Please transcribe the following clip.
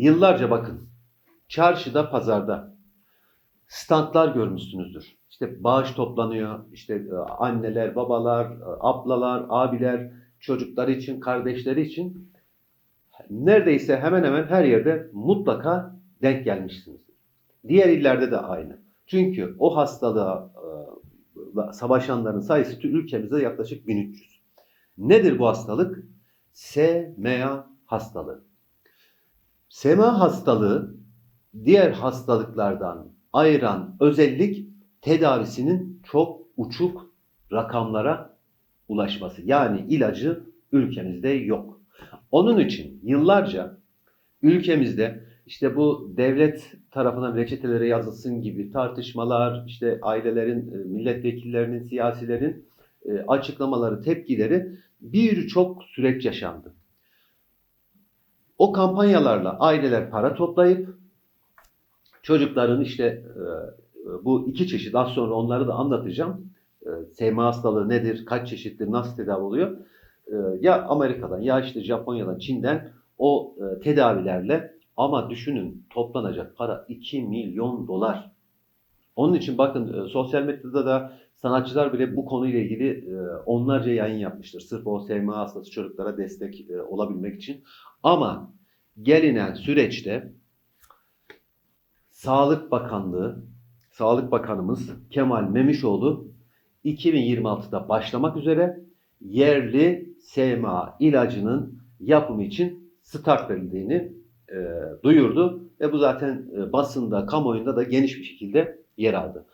yıllarca bakın çarşıda, pazarda standlar görmüşsünüzdür. İşte bağış toplanıyor. İşte e, anneler, babalar, e, ablalar, abiler çocukları için, kardeşleri için neredeyse hemen hemen her yerde mutlaka denk gelmişsinizdir. Diğer illerde de aynı. Çünkü o hastalığa e, savaşanların sayısı ülkemizde yaklaşık 1300. Nedir bu hastalık? SMA hastalığı. SMA hastalığı diğer hastalıklardan ayıran özellik tedavisinin çok uçuk rakamlara ulaşması. Yani ilacı ülkemizde yok. Onun için yıllarca ülkemizde işte bu devlet tarafından reçetelere yazılsın gibi tartışmalar, işte ailelerin, e, milletvekillerinin, siyasilerin e, açıklamaları, tepkileri birçok süreç yaşandı. O kampanyalarla aileler para toplayıp çocukların işte e, bu iki çeşit az sonra onları da anlatacağım. E, SMA hastalığı nedir, kaç çeşittir, nasıl tedavi oluyor? E, ya Amerika'dan ya işte Japonya'dan, Çin'den o tedavilerle ama düşünün toplanacak para 2 milyon dolar. Onun için bakın e, sosyal medyada da sanatçılar bile bu konuyla ilgili e, onlarca yayın yapmıştır. Sırf o SMA hastası çocuklara destek e, olabilmek için. Ama gelinen süreçte Sağlık Bakanlığı, Sağlık Bakanımız Kemal Memişoğlu 2026'da başlamak üzere yerli SMA ilacının yapımı için start verildiğini e, duyurdu ve bu zaten e, basında, kamuoyunda da geniş bir şekilde yer aldı.